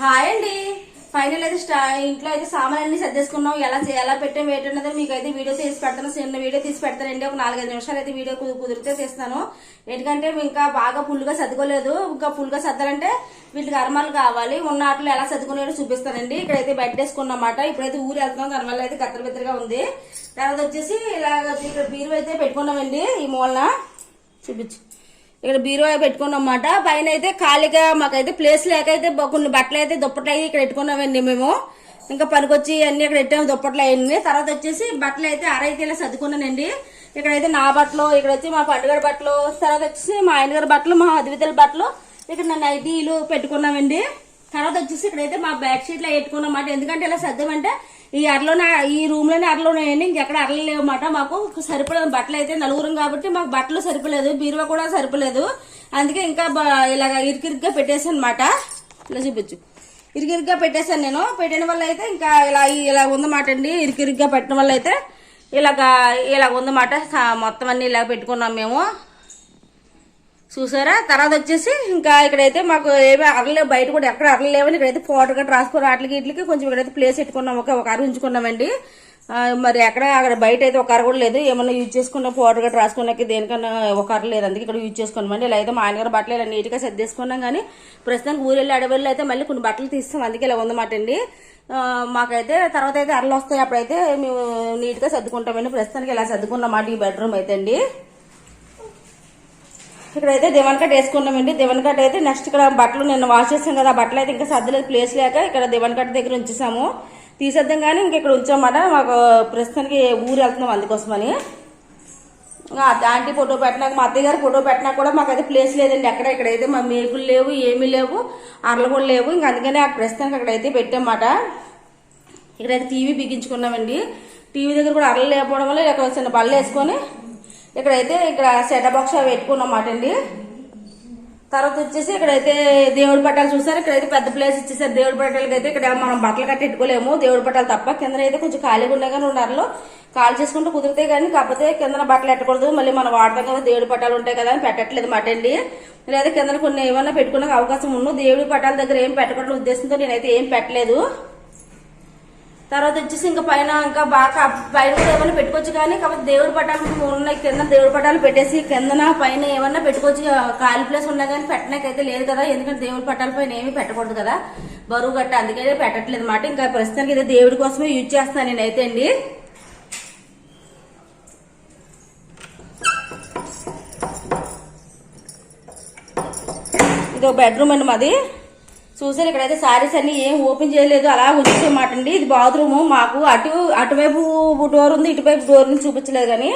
Hi అండి. Final అయితే స్టా ఇంట్లో అయితే సామాన్లన్నీ సర్దేసుకున్నాం. ఎలా ఎలా పెట్టాం ఏంటన్నది మీకు అయితే వీడియో తీసి పెడతాను. చిన్న వీడియో తీసి పెడతానండి. ఒక నాలుగైదు నిమిషాలు అయితే వీడియో కు- కుదిరితే తీస్తాను. ఎందుకంటే ఇంకా బాగా ఫుల్గా సర్దుకోలేదు. ఇంకా ఫుల్గా సర్దాలంటే వీటికి అరమాలు కావాలి. ఉన్న ఆటలు ఎలా సర్దుకునేది చూపిస్తానండి. ఇక్కడైతే బెడ్ వేసుకున్నమాట. ఇప్పుడైతే ఊరు వెళ్తున్నాం. దానివల్ల అయితే కత్తర బిత్తరగా ఉంది. తర్వాత వచ్చేసి ఇలాగ ఇక్కడ బీరువా అయితే పెట్టుకున్నామండి ఈ మూలన. చూపించు. ఇక్కడ బీరువా పెట్టుకున్నమాట పైన అయితే ఖాళీగా మాకైతే ప్లేస్ లేకైతే అయితే కొన్ని బట్టలు అయితే దుప్పట్లు అయితే ఇక్కడ పెట్టుకున్నామండి మేము. ఇంకా పనికొచ్చి అన్ని ఇక్కడ పెట్టాము దుప్పట్లు అయ్యింది. తర్వాత వచ్చేసి బట్టలు అయితే అరైతే ఇలా సర్దుకున్నానండి. ఇక్కడైతే నా బట్టలు ఇక్కడ వచ్చి మా పండుగ బట్టలు తర్వాత వచ్చేసి మా ఆయనగారి బట్టలు మా అద్వితల బట్టలు ఇక్కడ నా నైటీలు పెట్టుకున్నామండి. తర్వాత వచ్చేసి ఇక్కడైతే మా బెడ్ షీట్లో పెట్టుకున్నమాట ఎందుకంటే ఇలా సర్దమంటే ఈ అరలోనే ఈ రూమ్లోనే ఉన్నాయండి. ఇంకెక్కడ అరలు లేవన్నమాట. మాకు సరిపడదు బట్టలు అయితే నలుగురం కాబట్టి మాకు బట్టలు సరిపోలేదు. బీరువా కూడా సరిపోలేదు. అందుకే ఇంకా బ- ఇలాగ ఇరికిరిగ్గా పెట్టేసాను అనమాట ఇలా చూపించు. ఇరికిరిగ్గా పెట్టేశాను నేను. పెట్టిన వల్ల అయితే ఇంకా ఇలా ఇలా ఉందన్నమాట అండి. ఇరికిరిగ్గా పెట్టడం వల్ల అయితే ఇలాగా ఇలా ఉందన్నమాట. మొత్తం అన్ని ఇలా పెట్టుకున్నాం మేము. చూసారా? తర్వాత వచ్చేసి ఇంకా ఇక్కడైతే మాకు ఏమి అరలేవు బయట కూడా ఎక్కడ అరలేవని ఇక్కడైతే ఫోటో గట్రా రాసుకొని వాటికి వీటికి కొంచెం ఇక్కడైతే ప్లేస్ పెట్టుకున్నాం. ఒక ఒక అర ఉంచుకున్నామండి. మరి ఎక్కడ అక్కడ బయట అయితే ఒక అర కూడా లేదు. ఏమన్నా యూజ్ చేసుకున్న ఫోటో గట్రా రాసుకున్నాకి దేనికన్నా ఒక అర లేదు. అందుకే ఇక్కడ యూజ్ చేసుకున్నామండి. ఇలా అయితే మా ఆయన గారు బట్టలు ఇలా నీట్గా సర్దేసుకున్నాం కానీ ప్రస్తుతానికి ఊరు వెళ్ళి అడవిలో అయితే మళ్ళీ కొన్ని బట్టలు తీస్తాం. అందుకే ఇలా ఉందన్నమాట అండి. మాకైతే తర్వాత అయితే అరలు వస్తాయి. అప్పుడైతే మేము నీట్గా సర్దుకుంటామండి. ప్రస్తుతానికి ఇలా సర్దుకున్నమాట ఈ బెడ్రూమ్ అయితే అండి. ఇక్కడైతే దివన్ కట్ వేసుకున్నామండి. దివన్ కట్ అయితే నెక్స్ట్ ఇక్కడ బట్టలు నిన్న వాష్ చేసాం కదా ఆ బట్టలు అయితే ఇంకా సర్దలేదు ప్లేస్ లేక ఇక్కడ దివన్ కట్ దగ్గర ఉంచేసాము. తీసేద్దాం కానీ ఇంక ఇక్కడ ఉంచామన్నమాట మాకు ప్రస్తుతానికి ఊరు వెళ్తున్నాం అందుకోసమని. ఇంకా ఆంటీ ఫోటో పెట్టినాక మా అత్తయ్య గారి ఫోటో పెట్టినా కూడా మాకైతే ప్లేస్ లేదండి. అక్కడ ఇక్కడైతే మా మేకులు లేవు ఏమీ లేవు అరలు కూడా లేవు. ఇంకా అందుకనే ఆ ప్రస్తుతానికి అక్కడైతే పెట్టామాట. ఇక్కడైతే టీవీ బిగించుకున్నామండి. టీవీ దగ్గర కూడా అరలు లేకపోవడం వల్ల ఇక్కడ చిన్న బళ్ళు వేసుకొని ఇక్కడైతే ఇక్కడ సెటప్ బాక్స్ అవి పెట్టుకున్నమాట అండి తర్వాత వచ్చేసి ఇక్కడైతే దేవుడి పట్టాలు చూసారు. ఇక్కడైతే పెద్ద ప్లేస్ ఇచ్చేసారు. దేవుడి పట్టాలకి అయితే ఇక్కడ మనం బట్టలు కట్టెట్టుకోలేము. దేవుడి పట్టాలు తప్ప కింద అయితే కొంచెం ఖాళీగా ఉన్నాయి కానీ ఉన్నారులో కాల్ చేసుకుంటూ కుదిరితే కానీ కాకపోతే కింద బట్టలు పెట్టకూడదు మళ్ళీ మనం వాడతాం కదా దేవుడి పట్టాలు ఉంటాయి కదా అని పెట్టట్లేదు మాట అండి లేదా కింద కొన్ని ఏమైనా పెట్టుకునే అవకాశం ఉన్ను. దేవుడి పట్టాల దగ్గర ఏం పెట్టకూడదు ఉద్దేశంతో నేనైతే ఏం పెట్టలేదు. తర్వాత వచ్చేసి ఇంకా పైన ఇంకా బాగా పైన కూడా ఏమైనా పెట్టుకోవచ్చు కానీ కాకపోతే దేవుడి పటాలు ఉన్నాయి. కింద దేవుడి పటాలు పెట్టేసి కిందన పైన ఏమన్నా పెట్టుకోవచ్చు. ఖాళీ ప్లేస్ ఉన్నా కానీ పెట్టడానికైతే లేదు కదా. ఎందుకంటే దేవుడి పటాల పైన ఏమీ పెట్టకూడదు కదా. బరువు గట్ట అందుకనే పెట్టట్లేదు అనమాట ఇంకా ప్రస్తుతానికి ఇదే దేవుడి కోసమే యూజ్ చేస్తాను నేనైతే అండి. ఇది ఒక బెడ్రూమ్ అండి మాది. చూసారు ఇక్కడైతే సారీస్ అన్ని ఏం ఓపెన్ చేయలేదు. అలా ఉంచేమాట అండి. ఇది బాత్రూమ్ మాకు అటు అటువైపు డోర్ ఉంది ఇటువైపు డోర్ నుంచి చూపించలేదు కానీ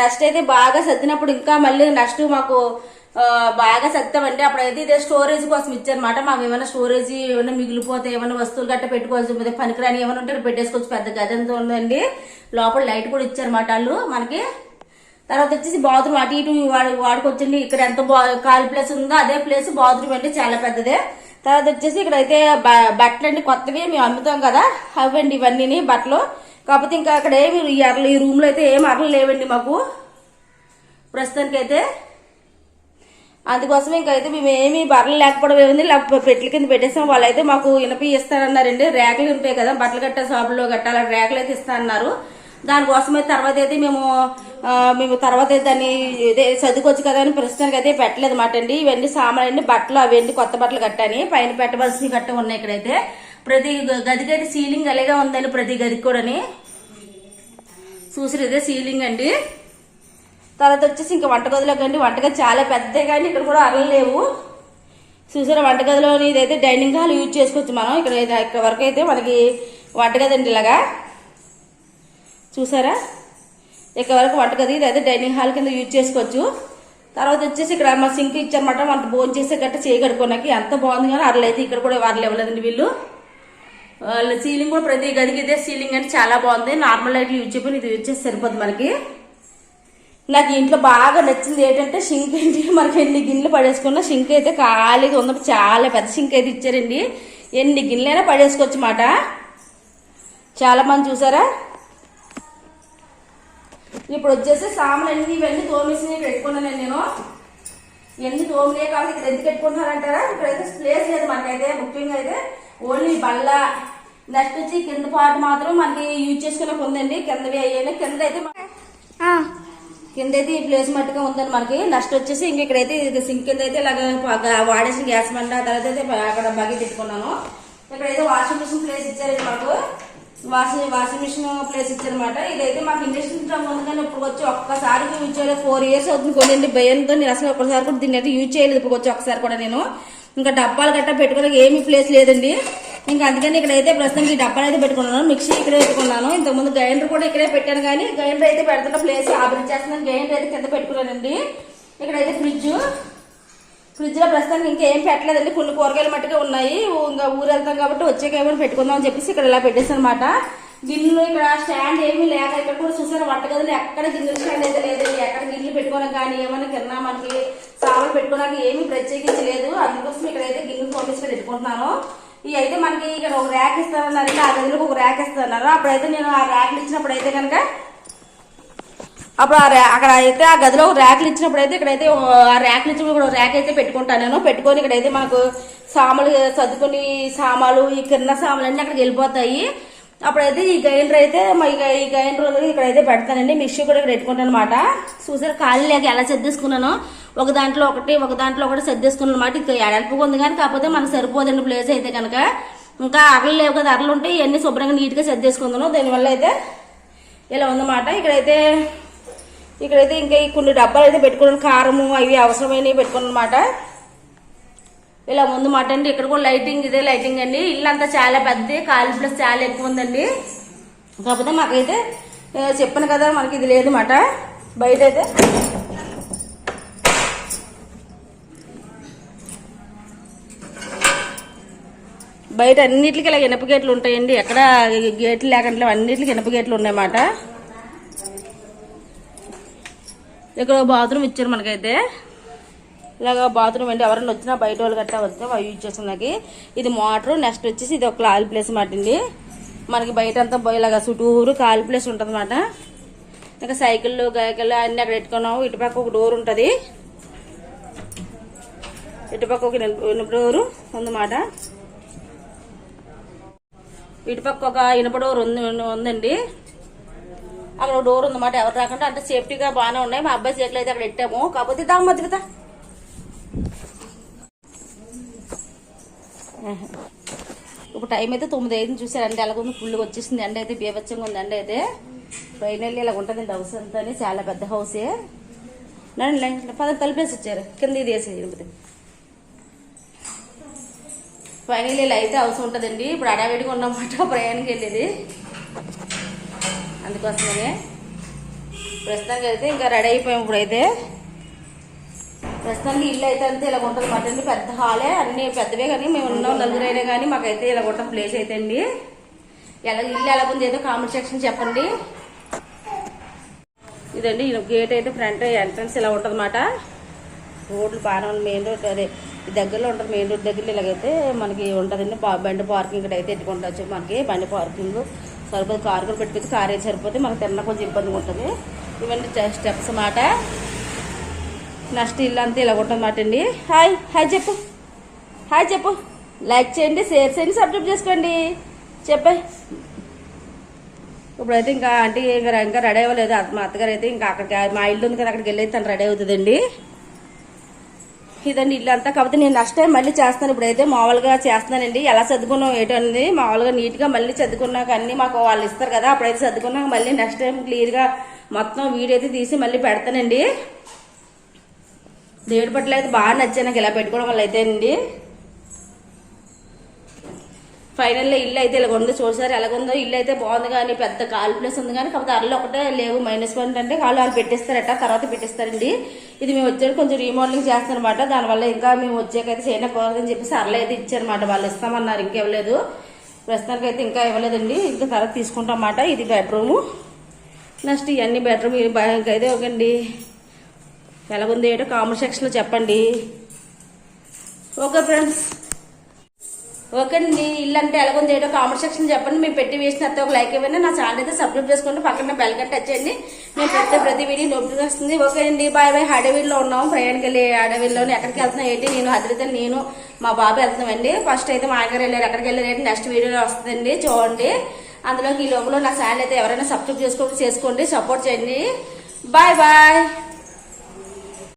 నెక్స్ట్ అయితే బాగా సర్దినప్పుడు ఇంకా మళ్ళీ నెక్స్ట్ మాకు బాగా సర్దామండి అప్పుడైతే ఇదే స్టోరేజ్ కోసం ఇచ్చారనమాట మాకు ఏమైనా స్టోరేజ్ ఏమైనా మిగిలిపోతే ఏమైనా వస్తువులు గట్ట పెట్టుకోవచ్చు పనికిరాని ఏమైనా ఉంటే పెట్టేసుకోవచ్చు. పెద్ద గది అంతా ఉందండి లోపల లైట్ కూడా ఇచ్చారన్నమాట వాళ్ళు మనకి. తర్వాత వచ్చేసి బాత్రూమ్ అటు ఇటు వాడు వాడుకొచ్చండి ఇక్కడ ఎంత బా ఖాళీ ప్లేస్ ఉందో అదే ప్లేస్ బాత్రూమ్ అంటే చాలా పెద్దదే. తర్వాత వచ్చేసి ఇక్కడ అయితే బ- బట్టలు అండి కొత్తవి మేము అమ్ముతాం కదా. అవండి ఇవన్నీ బట్టలు. కాకపోతే ఇంకా అక్కడ ఏమి ఈ అరలు ఈ రూమ్లో అయితే ఏం అరలు లేవండి మాకు. ప్రస్తుతానికైతే. అందుకోసం ఇంకైతే అయితే మేము ఏమి బర్రెలు లేకపోవడం ఏముంది లేకపోతే పెట్ల కింద పెట్టేసాం. వాళ్ళైతే మాకు ఇనపి ఇస్తారన్నారండి. ర్యాకులు ఉంటాయి కదా బట్టలు గట్ట షాపులో గట్ట అలా ర్యాకులు అయితే ఇస్తారన్నారు. దానికోసమే తర్వాత అయితే మేము మేము తర్వాత దాన్ని ఇదే చదువుకోవచ్చు కదా అని ప్రస్తుతానికి అయితే పెట్టలేదు మాట అండి. ఇవన్నీ సామాన్లు బట్టలు అవన్నీ కొత్త బట్టలు కట్టాని. పైన పెట్టవలసినవి గట్ట ఉన్నాయి ఇక్కడైతే. ప్రతి గదికి అయితే సీలింగ్ అలాగే ఉందండి ప్రతి గదికి కూడాని. చూసారు ఇదే సీలింగ్ అండి. తర్వాత వచ్చేసి ఇంకా వంటగదిలోకి అండి. వంటగది చాలా పెద్దదే కానీ ఇక్కడ కూడా అరలు లేవు. చూసారా వంటగదిలో ఇదైతే డైనింగ్ హాల్ యూజ్ చేసుకోవచ్చు మనం. ఇక్కడ ఇక్కడ వరకు అయితే మనకి వంటగది అండి ఇలాగా. చూసారా? ఇక్కడ వరకు వంటగది ఇదైతే డైనింగ్ హాల్ కింద యూజ్ చేసుకోవచ్చు. తర్వాత వచ్చేసి ఇక్కడ మా సింక్ ఇచ్చారన్నమాట వంట భోజనం చేసే గట్ట చేయగడుకోనాకి ఎంత బాగుంది కానీ అరలైతే ఇక్కడ కూడా వారు ఇవ్వలేదండి వీళ్ళు. వాళ్ళ సీలింగ్ కూడా ప్రతి గదికి ఇదే సీలింగ్ అంటే చాలా బాగుంది. నార్మల్ లైట్లు యూజ్ చెప్పి ఇది యూజ్ చేసి సరిపోద్ది మనకి. నాకు ఇంట్లో బాగా నచ్చింది ఏంటంటే షింక్ ఏంటి మనకి ఎన్ని గిన్నెలు పడేసుకున్నా షింక్ అయితే ఖాళీగా ఉన్నప్పుడు చాలా పెద్ద షింక్ అయితే ఇచ్చారండి. ఎన్ని గిన్నెలైనా పడేసుకోవచ్చు మాట చాలా మంది చూసారా? ఇప్పుడు వచ్చేసి సామాన్లు అన్ని ఇవన్నీ తోమేసి పెట్టుకున్నాను నేను. ఎన్ని తోమలే కాబట్టి ఇక్కడ ఎందుకు పెట్టుకుంటున్నారంటారా? ఇక్కడైతే ప్లేస్ లేదు మనకైతే ముఖ్యంగా అయితే ఓన్లీ బల్ల నెక్స్ట్ వచ్చి కింద పార్ట్ మాత్రం మనకి యూజ్ చేసుకునే ఉందండి. కిందవి అయ్యాయి. కింద అయితే కింద అయితే ఈ ప్లేస్ మట్టుగా ఉందండి మనకి. నెక్స్ట్ వచ్చేసి ఇంక ఇక్కడైతే సింక్ కింద అయితే ఇలాగ వాడేసిన గ్యాస్ మంట తర్వాత అయితే అక్కడ బకెట్ పెట్టుకున్నాను. ఇక్కడైతే వాషింగ్ మిషన్ ప్లేస్ ఇచ్చారండి మాకు. వాషింగ్ వాషింగ్ మిషన్ ప్లేస్ ఇచ్చారనమాట ఇదైతే మాకు ఇండక్షన్ స్టవ్ ఉంది కానీ ఇప్పుడు వచ్చి ఒక్కసారి యూజ్ చేయలేదు. ఫోర్ ఇయర్స్ అవుతుంది కొనండి. భయంతో నేను అసలు ఒక్కసారి కూడా దీన్ని అయితే యూజ్ చేయలేదు ఇప్పుడు వచ్చి ఒకసారి కూడా నేను. ఇంకా డబ్బాలు గట్టా పెట్టుకోవడానికి ఏమీ ప్లేస్ లేదండి. ఇంకా అందుకని ఇక్కడైతే ప్రస్తుతానికి ఈ డబ్బాలు అయితే పెట్టుకున్నాను. మిక్సీ ఇక్కడే పెట్టుకున్నాను. ఇంతకుముందు గ్రైండర్ కూడా ఇక్కడే పెట్టాను కానీ గ్రైండర్ అయితే పెడుతున్న ప్లేస్ ఆపరేట్ చేస్తున్నాను గ్రైండర్ అయితే కింద పెట్టుకున్నానండి. ఇక్కడైతే ఫ్రిడ్జ్ ఫ్రిడ్జ్లో ప్రస్తుతానికి ఇంకేం పెట్టలేదండి. కొన్ని కూరగాయలు మట్టుగా ఉన్నాయి. ఇంకా ఊరు వెళ్తాం కాబట్టి వచ్చాక ఏమైనా పెట్టుకుందాం అని చెప్పేసి ఇక్కడ ఇలా పెట్టేసనమాట అనమాట గిన్నెలు ఇక్కడ స్టాండ్ ఏమీ లేక ఇక్కడ కూడా చూసారు వంటగదిలో ఎక్కడ గిన్నెల స్టాండ్ అయితే లేదండి. ఎక్కడ గిన్నెలు పెట్టుకోవడం కానీ ఏమైనా కింద మనకి సామాన్లు పెట్టుకోవడానికి ఏమీ ప్రత్యేకించి లేదు. అందుకోసం ఇక్కడైతే గిన్నెలు పంపించి పెట్టుకుంటున్నాను. ఇవి అయితే మనకి ఇక్కడ ఒక ర్యాక్ ఇస్తానన్నారు ఆ గదిలో ఒక ర్యాక్ ఇస్తున్నారు అప్పుడైతే నేను ఆ ర్యాక్లు ఇచ్చినప్పుడు అయితే కనుక అప్పుడు ఆ ర్యా అక్కడ అయితే ఆ గదిలో ర్యాక్లు ఇచ్చినప్పుడు అయితే ఇక్కడైతే ఆ ర్యాక్లు ఇచ్చినప్పుడు కూడా ర్యాక్ అయితే పెట్టుకుంటాను నేను. పెట్టుకొని ఇక్కడైతే మనకు సామాలు సర్దుకుని సామాలు ఈ కింద సామాలు అన్ని అక్కడికి వెళ్ళిపోతాయి. అప్పుడైతే ఈ గైండర్ అయితే మా ఈ గైండర్ ఇక్కడైతే పెడతానండి. మిక్సీ కూడా ఇక్కడ పెట్టుకుంటాను అనమాట చూసారు ఖాళీ లేక ఎలా సర్దేసుకున్నాను. ఒక దాంట్లో ఒకటి ఒక దాంట్లో ఒకటి సర్దేసుకున్నాను అనమాట ఇంకా ఎడల్పుగా ఉంది కానీ కాకపోతే మనకు సరిపోదండి ప్లేస్ అయితే కనుక. ఇంకా అరలు లేవు కదా అరలు ఉంటే ఇవన్నీ శుభ్రంగా నీట్గా సర్దేసుకుందాను. దానివల్ల అయితే ఇలా ఉందన్నమాట. ఇక్కడైతే ఇక్కడైతే ఇంకా ఈ కొన్ని డబ్బాలు అయితే పెట్టుకున్నాను. కారము అవి అవసరమైనవి పెట్టుకున్నాను అనమాట ఇలా ముందు మాట అండి. ఇక్కడ కూడా లైటింగ్ ఇదే లైటింగ్ అండి. ఇల్లు అంతా చాలా పెద్దది. ఖాళీ ప్లస్ చాలా ఎక్కువ ఉందండి. కాకపోతే మాకైతే చెప్పాను కదా మనకి ఇది లేదు మాట బయట అయితే బయట అన్నిటికీ ఇలా ఇనప గేట్లు ఉంటాయండి. ఎక్కడ గేట్లు లేకుండా అన్నిటికీ ఇనప గేట్లు ఉన్నాయన్నమాట. ఇక్కడ బాత్రూమ్ ఇచ్చారు మనకైతే. ఇలాగ బాత్రూమ్ అండి ఎవరైనా వచ్చినా బయట వాళ్ళు గట్టా వస్తే అవి యూజ్ చేస్తున్నాకి ఇది మోటార్ నెక్స్ట్ వచ్చేసి ఇది ఒక కాల్ ప్లేస్ మాట అండి. మనకి బయట అంతా ఇలాగ చుట్టూరు కాల్ ప్లేస్ ఉంటుంది అనమాట ఇంకా సైకిళ్ళు గైకిళ్ళు అన్ని అక్కడ పెట్టుకున్నాము. ఇటుపక్క ఒక డోర్ ఉంటుంది. ఇటుపక్క ఒక ఇనుప ఇనుప డోరు ఉందన్నమాట. ఇటుపక్క ఒక ఇనుప డోర్ ఉంది ఉందండి. అక్కడ ఒక డోర్ ఉందన్నమాట. ఎవరు రాకుండా అంటే సేఫ్టీగా బాగానే ఉన్నాయి. మా అబ్బాయి చేతులు అయితే అక్కడ పెట్టాము. కాకపోతే దాని మధ్యగా ఇప్పుడు టైం అయితే తొమ్మిది ఐదు చూసారండి. అంటే ఎలాగుంది ఫుల్గా వచ్చేసింది. ఎండ అయితే బీభత్సంగా ఉంది. ఎండ అయితే ఫైనల్లీ ఇలా ఉంటుంది. హౌస్ అంతా చాలా పెద్ద హౌసే నన్ను పద తలిపేసి వచ్చారు. కింద ఇది వేసి ఎనిమిది ఫైనల్లీ ఇలా అయితే హౌస్ ఉంటుందండి. ఇప్పుడు అడావిడిగా ఉన్నమాట ప్రయాణంకి వెళ్ళేది. అందుకోసమనే ప్రస్తుతానికి అయితే ఇంకా రెడీ అయిపోయాం ఇప్పుడైతే. ప్రస్తుతానికి ఇల్లు అయితే అంతే ఇలా ఉంటుంది మాట అండి పెద్ద హాలే అన్ని పెద్దవే కానీ మేము ఉన్నాం నలుగురైనా కానీ మాకైతే ఇలా ఉంటాం ప్లేస్ అయితే అండి. ఎలా ఇల్లు ఎలా ఉంది ఏదో కామెంట్ సెక్షన్ చెప్పండి. ఇదండి గేట్ అయితే ఫ్రంట్ ఎంట్రన్స్ ఇలా ఉంటుంది అన్నమాట రోడ్లు బాగానే ఉంది మెయిన్ రోడ్ అదే. దగ్గరలో ఉంటుంది మెయిన్ రోడ్ దగ్గర ఇలాగైతే మనకి ఉంటుందండి బండి పార్కింగ్ ఇక్కడ అయితే ఎట్టుకుంటా మనకి బండి పార్కింగ్ సరిపోతే కారు కూడా పెట్టుకోవచ్చు కారు ఏది సరిపోతే మనకు తిన్న కొంచెం ఇబ్బందిగా ఉంటుంది. ఇవన్నీ స్టెప్స్ అన్నమాట నెక్స్ట్ ఇల్లు అంతా ఇలా ఉంటుందన్నమాట అండి. హాయ్ హాయ్ చెప్పు. హాయ్ చెప్పు. లైక్ చేయండి షేర్ చేయండి సబ్స్క్రైబ్ చేసుకోండి. చెప్పే. ఇప్పుడైతే ఇంకా ఆంటీ ఇంకా ఇంకా రెడీ అవ్వలేదు. మా అత్తగారు అయితే ఇంకా అక్కడికి మా ఇల్లు ఉంది కదా అక్కడికి వెళ్ళి తను రెడీ అవుతుందండి. ఇదండి ఇల్లు అంతా కాకపోతే నేను నెక్స్ట్ టైం మళ్ళీ చేస్తాను. ఇప్పుడైతే మామూలుగా చేస్తున్నానండి. ఎలా చదువుకున్నాం ఏంటనేది మామూలుగా నీట్గా మళ్ళీ చదువుకున్నాక అన్నీ మాకు వాళ్ళు ఇస్తారు కదా అప్పుడైతే చదువుకున్నాక మళ్ళీ నెక్స్ట్ టైం క్లియర్గా మొత్తం వీడియో అయితే తీసి మళ్ళీ పెడతానండి. దేవుడి పట్ల అయితే బాగా నచ్చాను నాకు ఇలా పెట్టుకోవడం వల్ల అయితే అండి ఫైనల్లో ఇల్లు అయితే ఇలా ఉంది. చూసారు? ఎలాగుందో? ఇల్లు అయితే బాగుంది కానీ పెద్ద కాల్ ప్లేస్ ఉంది కానీ కాకపోతే అరలు ఒకటే లేవు. మైనస్ పాయింట్ అంటే కాలు వాళ్ళు పెట్టేస్తారట తర్వాత పెట్టేస్తారండి. ఇది మేము వచ్చాడు కొంచెం రీమోడలింగ్ చేస్తారనమాట దానివల్ల ఇంకా మేము వచ్చాకైతే చేయనకూడదని చెప్పేసి అరలు అయితే ఇచ్చారనమాట వాళ్ళు ఇస్తామన్నారు ఇంకా ఇవ్వలేదు ప్రస్తుతానికి అయితే ఇంకా ఇవ్వలేదండి. ఇంకా తర్వాత తీసుకుంటాం అన్నమాట ఇది బెడ్రూము నెక్స్ట్ ఇవన్నీ బెడ్రూమ్ అయితే ఒకండి ఎలాగుంది ఏంటో కామెంట్ సెక్షన్లో చెప్పండి. ఓకే ఫ్రెండ్స్ ఓకే అండి ఇల్లు అంటే ఎలాగుంది? ఏంటో కామెంట్ సెక్షన్ చెప్పండి. మేము పెట్టి వేసిన తర్వాత ఒక లైక్ ఇవ్వండి. నా ఛానల్ అయితే సబ్స్క్రైబ్ చేసుకోండి. పక్కన బెల్ కట్ టచ్ చేయండి. మేము పెట్టే ప్రతి వీడియో నోటిఫికేషన్ వస్తుంది. ఓకే అండి. బాయ్ బాయ్ అడవిలో ఉన్నాం ప్రయాణికి వెళ్ళి అడవిలోనే ఎక్కడికి వెళ్తున్నాం ఏంటి? నేను హైదరాబాద్ నేను మా బాబు వెళ్తున్నామండి. ఫస్ట్ అయితే మా దగ్గర వెళ్ళారు. ఎక్కడికి వెళ్ళారు నెక్స్ట్ వీడియోలో వస్తుందండి. చూడండి. అందులోకి ఈ లోపల నా ఛానల్ అయితే ఎవరైనా సబ్స్క్రైబ్ చేసుకోండి చేసుకోండి. సపోర్ట్ చేయండి. Bye bye